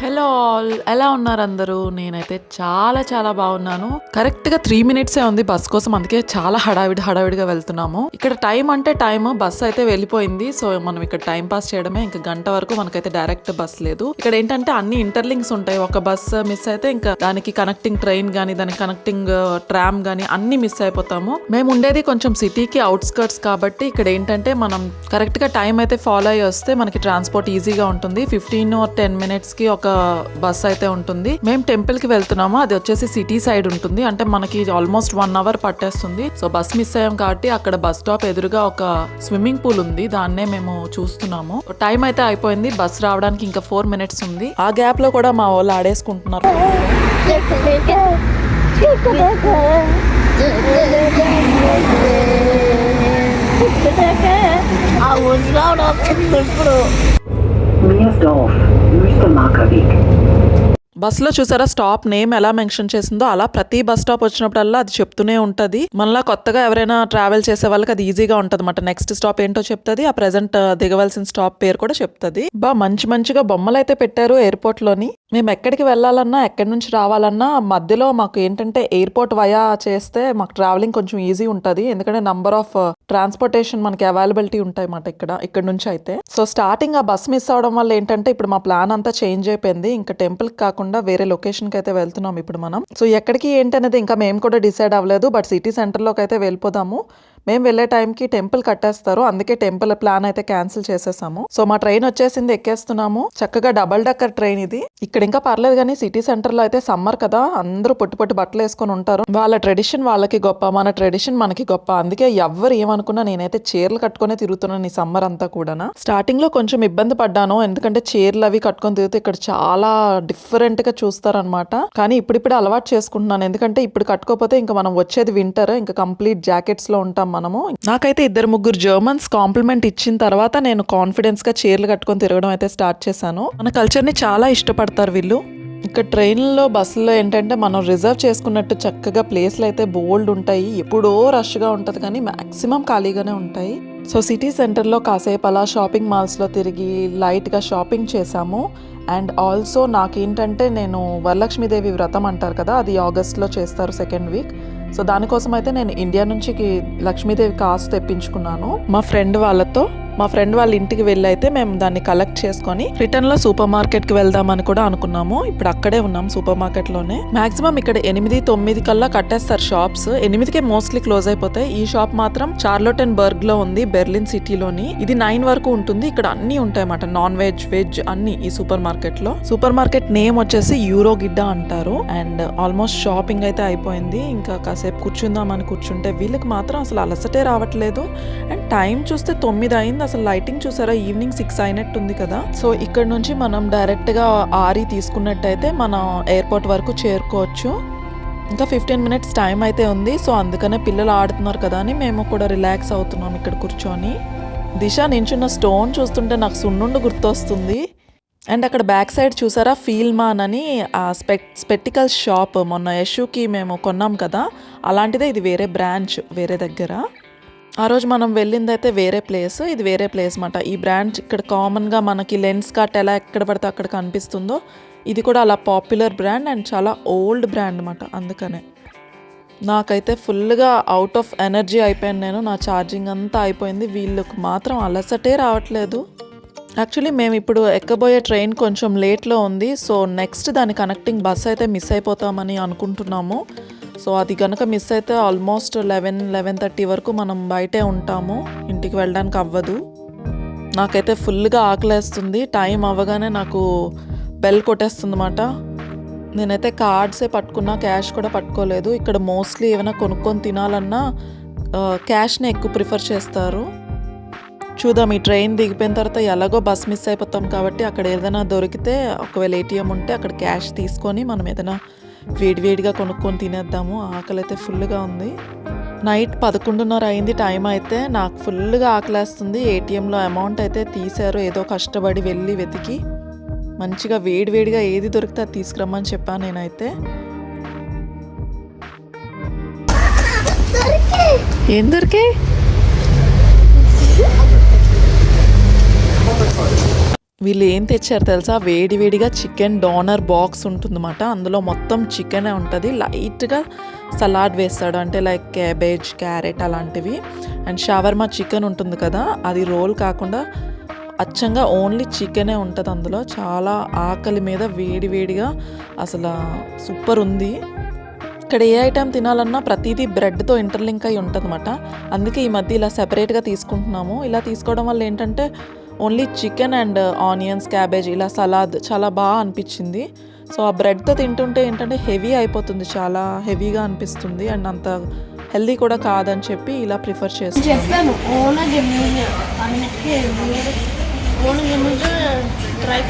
Hello all ఎలా ఉన్నారు అందరూ? నేనైతే చాలా చాలా బాగున్నాను. కరెక్ట్గా త్రీ మినిట్సే ఉంది బస్ కోసం అందుకే చాలా హడావిడి హడావిడిగా వెళ్తున్నాము. ఇక్కడ టైం అంటే టైం బస్ అయితే వెళ్ళిపోయింది. సో మనం ఇక్కడ టైం పాస్ చేయడమే. ఇంకా గంట వరకు మనకైతే డైరెక్ట్ బస్ లేదు. ఇక్కడ ఏంటంటే అన్ని ఇంటర్లింక్స్ ఉంటాయి. ఒక బస్ మిస్ అయితే ఇంకా దానికి కనెక్టింగ్ ట్రైన్ కానీ దానికి కనెక్టింగ్ ట్రామ్ కానీ అన్ని మిస్ అయిపోతాము. మేము ఉండేది కొంచెం సిటీకి అవుట్స్కర్ట్స్ కాబట్టి ఇక్కడ ఏంటంటే మనం కరెక్ట్గా టైం అయితే ఫాలో అయ్యి వస్తే మనకి ట్రాన్స్పోర్ట్ ఈజీగా ఉంటుంది. ఫిఫ్టీన్ ఆర్ టెన్ మినిట్స్కి ఒక బస్ అయితే ఉంటుంది. మేము టెంపుల్కి వెళ్తున్నాము. అది వచ్చేసి సిటీ సైడ్ ఉంటుంది. అంటే మనకి ఆల్మోస్ట్ వన్ అవర్ పట్టేస్తుంది. సో బస్ మిస్ అయ్యాం కాబట్టి అక్కడ బస్ స్టాప్ ఎదురుగా ఒక స్విమ్మింగ్ పూల్ ఉంది. దాన్నే మేము చూస్తున్నాము. టైం అయితే అయిపోయింది. బస్ రావడానికి ఇంకా ఫోర్ మినిట్స్ ఉంది. ఆ గ్యాప్లో కూడా మా వాళ్ళు ఆడేసుకుంటున్నారు. ఆ ఊరిలో ఇప్పుడు Weg. బస్లో చూసారా? స్టాప్ నేమ్ ఎలా మెన్షన్ చేసిందో అలా ప్రతి బస్ స్టాప్ వచ్చినప్పుడల్లా అది చెప్తూనే ఉంటది. మనలా కొత్తగా ఎవరైనా ట్రావెల్ చేసే వాళ్ళకి అది ఈజీగా ఉంటది అనమాట నెక్స్ట్ స్టాప్ ఏంటో చెప్తుంది. ఆ ప్రెసెంట్ దిగవలసిన స్టాప్ పేరు కూడా చెప్తుంది. బా మంచి మంచిగా బొమ్మలు అయితే పెట్టారు ఎయిర్పోర్ట్లోని. మేము ఎక్కడికి వెళ్ళాలన్నా ఎక్కడి నుంచి రావాలన్నా మధ్యలో మాకు ఏంటంటే ఎయిర్పోర్ట్ వయా చేస్తే మాకు ట్రావెలింగ్ కొంచెం ఈజీ ఉంటుంది. ఎందుకంటే నంబర్ ఆఫ్ ట్రాన్స్పోర్టేషన్ మనకి అవైలబిలిటీ ఉంటాయి మాట ఇక్కడ ఇక్కడ నుంచి అయితే. సో స్టార్టింగ్ ఆ బస్ మిస్ అవడం వల్ల ఏంటంటే ఇప్పుడు మా ప్లాన్ అంతా చేంజ్ అయిపోయింది. ఇంకా టెంపుల్ కాకుండా వేరే లొకేషన్కి అయితే వెళ్తున్నాం ఇప్పుడు మనం. సో ఎక్కడికి ఏంటి అనేది ఇంకా మేము కూడా డిసైడ్ అవ్వలేదు. బట్ సిటీ సెంటర్లోకి అయితే వెళ్ళిపోదాము. మేము వెళ్ళే టైంకి టెంపుల్ కట్టేస్తారు. అందుకే టెంపుల్ ప్లాన్ అయితే క్యాన్సిల్ చేసేసాము. సో మా ట్రైన్ వచ్చేసింది ఎక్కేస్తున్నాము. చక్కగా డబల్ డక్కర్ ట్రైన్ ఇది. ఇక్కడ ఇంకా పర్లేదు కానీ సిటీ సెంటర్లో అయితే సమ్మర్ కదా. అందరూ పొట్టి పొట్టి బట్టలు వేసుకొని ఉంటారు. వాళ్ళ ట్రెడిషన్ వాళ్ళకి గొప్ప మన ట్రెడిషన్ మనకి గొప్ప. అందుకే ఎవ్వరు ఏమనుకున్నా నేనైతే చీరలు కట్టుకునే తిరుగుతున్నాను ఈ సమ్మర్ అంతా కూడా స్టార్టింగ్లో కొంచెం ఇబ్బంది పడ్డాను. ఎందుకంటే చీరలు అవి కట్టుకొని తిరిగితే ఇక్కడ చాలా డిఫరెంట్గా చూస్తారనమాట కానీ ఇప్పుడిప్పుడు అలవాటు చేసుకుంటున్నాను. ఎందుకంటే ఇప్పుడు కట్టుకోకపోతే ఇంకా మనం వచ్చేది వింటర్. ఇంకా కంప్లీట్ జాకెట్స్లో ఉంటాం మనము. నాకైతే ఇద్దరు ముగ్గురు జర్మన్స్ కాంప్లిమెంట్ ఇచ్చిన తర్వాత నేను కాన్ఫిడెన్స్గా చీరలు కట్టుకొని తిరగడం అయితే స్టార్ట్ చేశాను. మన కల్చర్ని చాలా ఇష్టపడతారు వీళ్ళు. ఇక్కడ ట్రైన్లో బస్సులో ఏంటంటే మనం రిజర్వ్ చేసుకున్నట్టు చక్కగా ప్లేస్లు అయితే బోల్డ్ ఉంటాయి. ఎప్పుడో రష్గా ఉంటుంది కానీ మ్యాక్సిమం ఖాళీగానే ఉంటాయి. సో సిటీ సెంటర్లో కాసేపు అలా షాపింగ్ మాల్స్లో తిరిగి లైట్గా షాపింగ్ చేశాము. అండ్ ఆల్సో నాకేంటంటే నేను వరలక్ష్మీదేవి వ్రతం అంటారు కదా అది ఆగస్ట్లో చేస్తారు సెకండ్ వీక్ సో దానికోసం అయితే నేను ఇండియా నుంచి లక్ష్మీదేవి కాస్ట్ తెప్పించుకున్నాను. మా ఫ్రెండ్ వాళ్ళతో మా ఫ్రెండ్ వాళ్ళ ఇంటికి వెళ్ళి అయితే మేము దాన్ని కలెక్ట్ చేసుకొని రిటర్న్లో సూపర్ మార్కెట్కి వెళ్దామని కూడా అనుకున్నాము. ఇప్పుడు అక్కడే ఉన్నాం సూపర్ మార్కెట్లోనే. మాక్సిమం ఇక్కడ ఎనిమిది తొమ్మిది కల్లా కట్టేస్తారు షాప్స్ ఎనిమిదికే మోస్ట్లీ క్లోజ్ అయిపోతాయి. ఈ షాప్ మాత్రం చార్లోటెన్ బర్గ్లో ఉంది బెర్లిన్ సిటీలోని ఇది నైన్ వరకు ఉంటుంది. ఇక్కడ అన్ని ఉంటాయి అన్నమాట. నాన్ వెజ్ వెజ్ అన్ని ఈ సూపర్ మార్కెట్లో. సూపర్ మార్కెట్ నేమ్ వచ్చేసి యూరో గిడ్డ అంటారు. అండ్ ఆల్మోస్ట్ షాపింగ్ అయితే అయిపోయింది. ఇంకా కాసేపు కూర్చుందామని కూర్చుంటే వీళ్ళకి మాత్రం అసలు అలసటే రావట్లేదు. అండ్ టైం చూస్తే తొమ్మిది అయింది అసలు లైటింగ్ చూసారా? ఈవినింగ్ సిక్స్ అయినట్టు ఉంది కదా. సో ఇక్కడ నుంచి మనం డైరెక్ట్గా ఆరి తీసుకున్నట్టయితే మనం ఎయిర్పోర్ట్ వరకు చేరుకోవచ్చు. ఇంకా ఫిఫ్టీన్ మినిట్స్ టైం అయితే ఉంది. సో అందుకనే పిల్లలు ఆడుతున్నారు కదా అని మేము కూడా రిలాక్స్ అవుతున్నాం ఇక్కడ కూర్చొని. దిశ నించున్న స్టోన్ చూస్తుంటే నాకు సున్నుండు గుర్తొస్తుంది. అండ్ అక్కడ బ్యాక్ సైడ్ చూసారా? ఫీల్మాన్ అని ఆ స్పెక్ స్పెక్టికల్ షాప్ మొన్న యశుకి మేము కొన్నాం కదా. అలాంటిదే ఇది వేరే బ్రాంచ్ వేరే దగ్గర. ఆ రోజు మనం వెళ్ళింది అయితే వేరే ప్లేస్ ఇది వేరే ప్లేస్ అనమాట ఈ బ్రాండ్ ఇక్కడ కామన్గా మనకి లెన్స్ కట్ ఎలా ఎక్కడ పడితే అక్కడ కనిపిస్తుందో ఇది కూడా అలా పాపులర్ బ్రాండ్ అండ్ చాలా ఓల్డ్ బ్రాండ్ అనమాట అందుకనే. నాకైతే ఫుల్గా అవుట్ ఆఫ్ ఎనర్జీ అయిపోయాను నేను నా ఛార్జింగ్ అంతా అయిపోయింది వీళ్ళకి మాత్రం అలసటే రావట్లేదు. యాక్చువల్లీ మేము ఇప్పుడు ఎక్కబోయే ట్రైన్ కొంచెం లేట్లో ఉంది సో నెక్స్ట్ దాని కనెక్టింగ్ బస్ అయితే మిస్ అయిపోతామని అనుకుంటున్నాము. సో అది కనుక మిస్ అయితే ఆల్మోస్ట్ లెవెన్ లెవెన్ థర్టీ వరకు మనం బయటే ఉంటాము. ఇంటికి వెళ్ళడానికి అవ్వదు. నాకైతే ఫుల్గా ఆకలేస్తుంది. టైం అవ్వగానే నాకు బెల్ కొట్టేస్తుంది నేనైతే కార్డ్సే పట్టుకున్నా క్యాష్ కూడా పట్టుకోలేదు. ఇక్కడ మోస్ట్లీ ఏమైనా కొనుక్కొని తినాలన్నా క్యాష్నే ఎక్కువ ప్రిఫర్ చేస్తారు. చూద్దాం ఈ ట్రైన్ దిగిపోయిన తర్వాత ఎలాగో బస్ మిస్ అయిపోతాం కాబట్టి అక్కడ ఏదైనా దొరికితే ఒకవేళ ఏటీఎం ఉంటే అక్కడ క్యాష్ తీసుకొని మనం ఏదైనా వేడివేడిగా కొనుక్కొని తినేద్దాము. ఆకలి అయితే ఫుల్గా ఉంది. నైట్ పదకొండున్నర అయింది టైం అయితే. నాకు ఫుల్గా ఆకలేస్తుంది. ఏటీఎంలో అమౌంట్ అయితే తీశారు. ఏదో కష్టపడి వెళ్ళి వెతికి. మంచిగా వేడివేడిగా ఏది దొరికితే అది తీసుకురమ్మని చెప్పాను నేనైతే. ఏం దొరికాయి వీళ్ళు ఏం తెచ్చారు తెలుసా? వేడివేడిగా చికెన్ డోనర్ బాక్స్ ఉంటుందన్నమాట. అందులో మొత్తం చికెనే ఉంటుంది. లైట్గా సలాడ్ వేస్తాడు. అంటే లైక్ క్యాబేజ్ క్యారెట్ అలాంటివి. అండ్ షవర్మా చికెన్ ఉంటుంది కదా అది రోల్ కాకుండా అచ్చంగా ఓన్లీ చికెనే ఉంటుంది అందులో. చాలా ఆకలి మీద వేడివేడిగా అసలు సూపర్ ఉంది. ఇక్కడ ఏ ఐటెం తినాలన్నా ప్రతిదీ బ్రెడ్తో ఇంటర్లింక్ అయి ఉంటుందన్నమాట. అందుకే ఈ మధ్య ఇలా సెపరేట్గా తీసుకుంటున్నాము. ఇలా తీసుకోవడం వల్ల ఏంటంటే only chicken and onions cabbage ఇలా సలాద్ చాలా బాగా అనిపించింది. సో ఆ బ్రెడ్తో తింటుంటే ఏంటంటే హెవీ అయిపోతుంది చాలా హెవీగా అనిపిస్తుంది అండ్ అంత హెల్దీ కూడా కాదని చెప్పి ఇలా ప్రిఫర్ చేస్తాను చెప్పాను ట్రై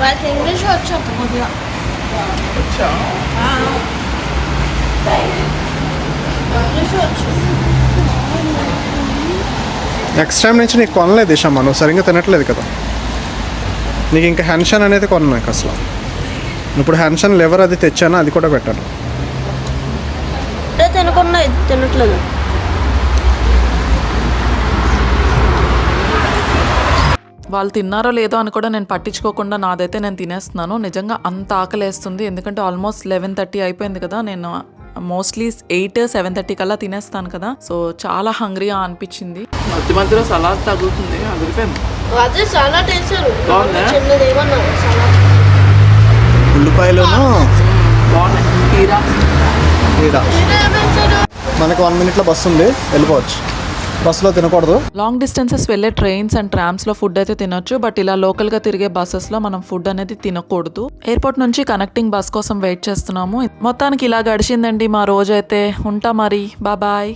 వాళ్ళకి ఇంగ్లీష్ వచ్చు కొద్దిగా. వచ్చు? నెక్స్ట్ టైం నుంచి నీకు కొనలేదు ఇషమ్మ నువ్వు సరిగ్గా తినట్లేదు కదా. నీకు ఇంకా హెన్షన్ అనేది కొన నాకు అసలు. ఇప్పుడు హెన్షన్ లెవర్ అది తెచ్చాను అది కూడా పెట్టాను. తినకుండా తినట్లేదు. వాళ్ళు తిన్నారో లేదో అని కూడా నేను పట్టించుకోకుండా నాదైతే నేను తినేస్తున్నాను. నిజంగా అంత ఆకలేస్తుంది. ఎందుకంటే ఆల్మోస్ట్ లెవెన్ థర్టీ అయిపోయింది కదా నేను మోస్ట్లీ ఎయిట్ సెవెన్ థర్టీ కల్లా తినేస్తాను కదా. సో చాలా హంగ్రీగా అనిపించింది. మధ్య మధ్యలో తగ్గుతుంది అదే సలాడ్ వేసారు. ఉల్లిపాయలను ఈడ ఏమేసారు మనకి వన్ మినిట్లో బస్సు ఉంది. వెళ్ళిపోవచ్చు. బస్సులో తినకూడదు. లాంగ్ డిస్టెన్సెస్ వెళ్ళే ట్రైన్స్ అండ్ ట్రామ్స్లో ఫుడ్ అయితే తినొచ్చు బట్ ఇలా లోకల్గా తిరిగే బస్సెస్లో మనం ఫుడ్ అనేది తినకూడదు. ఎయిర్పోర్ట్ నుంచి కనెక్టింగ్ బస్ కోసం వెయిట్ చేస్తున్నాము. మొత్తానికి ఇలా గడిచిందండి మా రోజైతే. ఉంటా మరి. బాబాయ్